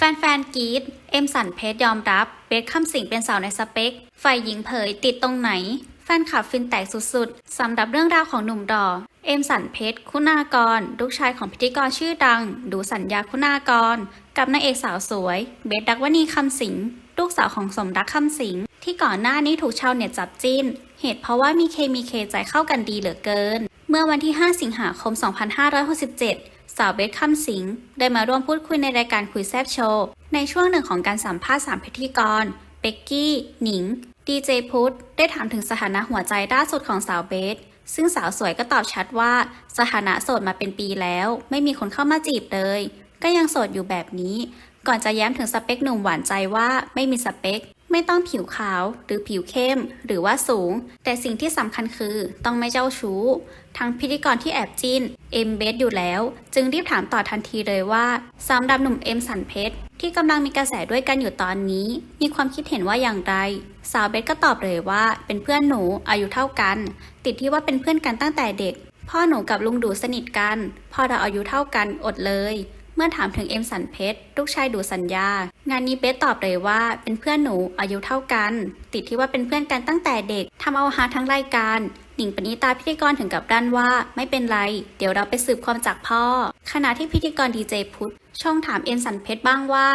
แฟนๆกีดเอ็มสันเพชรยอมรับ เบสคำสิงเป็นสาวในสเปค ฝ่ายหญิงเผยติดตรงไหน แฟนคลับฟินแตกสุดๆ สำหรับเรื่องราวของหนุ่มดอ เอ็มสันเพชรคุณากร ลูกชายของพิธีกรชื่อดัง ดูสัญญาคุณากร กับนางเอกสาวสวย เบสดักวณีคำสิง ลูกสาวของสมรักคำสิง ที่ก่อนหน้านี้ถูกชาวเน็ตจับจิ้น เหตุเพราะว่ามีเคมีเคใจเข้ากันดีเหลือเกิน เมื่อวันที่ 5 สิงหาคม 2567 สาวเบสคำสิงได้มาร่วมพูดคุยในรายการคุยแซบโชว์ ในช่วงหนึ่งของการสัมภาษณ์สามพิธีกรเป็กกี้ หนิง ดีเจพุทธได้ถามถึงสถานะหัวใจล่าสุดของสาวเบส ซึ่งสาวสวยก็ตอบชัดว่า สถานะโสดมาเป็นปีแล้ว ไม่มีคนเข้ามาจีบเลย ก็ยังโสดอยู่แบบนี้ ก่อนจะแย้มถึงสเปคหนุ่มหวานใจว่าไม่มีสเปค ไม่ต้องผิวขาวหรือผิวเข้มหรือว่าสูง แต่สิ่งที่สำคัญคือต้องไม่เจ้าชู้ ทั้งพิธีกรที่แอบจิ้นเอ็มเบสอยู่แล้ว จึงรีบถามต่อทันทีเลยว่าสำหรับหนุ่มเอ็มสันเพชรที่กำลังมีกระแสด้วยกันอยู่ตอนนี้ มีความคิดเห็นว่าอย่างไร สาวเบสก็ตอบเลยว่า เป็นเพื่อนหนูอายุเท่ากัน ติดที่ว่าเป็นเพื่อนกันตั้งแต่เด็ก พ่อหนูกับลุงดูสนิทกัน พ่อเราอายุเท่ากันอดเลย เมื่อถามถึงเอ็มสันเพชรลูกชายดูสัญญา งานนี้เบสตอบเลยว่าเป็นเพื่อนหนูอายุเท่ากัน ติดที่ว่าเป็นเพื่อนกันตั้งแต่เด็กทำเอาฮาทั้งรายการหนิงปณิตาพิธีกรถึงกับด้านว่าไม่เป็นไร เดี๋ยวเราไปสืบความจากพ่อ ขณะที่พิธีกรดีเจพุทธช่องถามเอ็มสันเพชรบ้างว่า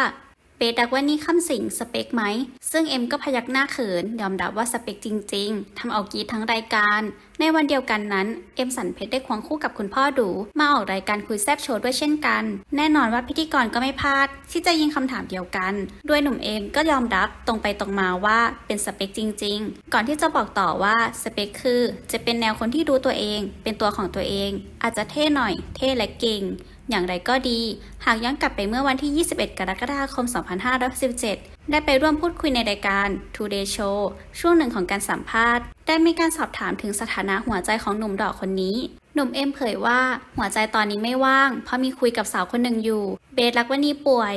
เบสดักว่านี่คำสิงสเปคไหม ซึ่งเอ็มก็พยักหน้าเขิน ยอมรับว่าสเปคจริง ๆทำเอากีดทั้งรายการในวันเดียวกันนั้น เอ็มสันเพชรได้ควงคู่กับคุณพ่อดูมาออกรายการคุยแซบโชว์ด้วยเช่นกัน แน่นอนว่าพิธีกรก็ไม่พลาด ที่จะยิงคำถามเดียวกันด้วยหนุ่มเอ็มก็ยอมรับตรงไปตรงมาว่าเป็นสเปคจริง ๆ ก่อนที่จะบอกต่อว่าสเปคคือ จะเป็นแนวคนที่รู้ตัวเอง เป็นตัวของตัวเอง อาจจะเท่หน่อย เท่และเก่งอย่างไรก็ดี หากย้อนกลับไปเมื่อวันที่ 21 กรกฎาคม 2517 ได้ไปร่วมพูดคุยในรายการ Today Show ช่วงหนึ่งของการสัมภาษณ์ ได้มีการสอบถามถึงสถานะหัวใจของหนุ่มดอกคนนี้ หนุ่มเอ็มเผยว่าหัวใจตอนนี้ไม่ว่าง เพราะมีคุยกับสาวคนหนึ่งอยู่ เบสรักวนีป่วย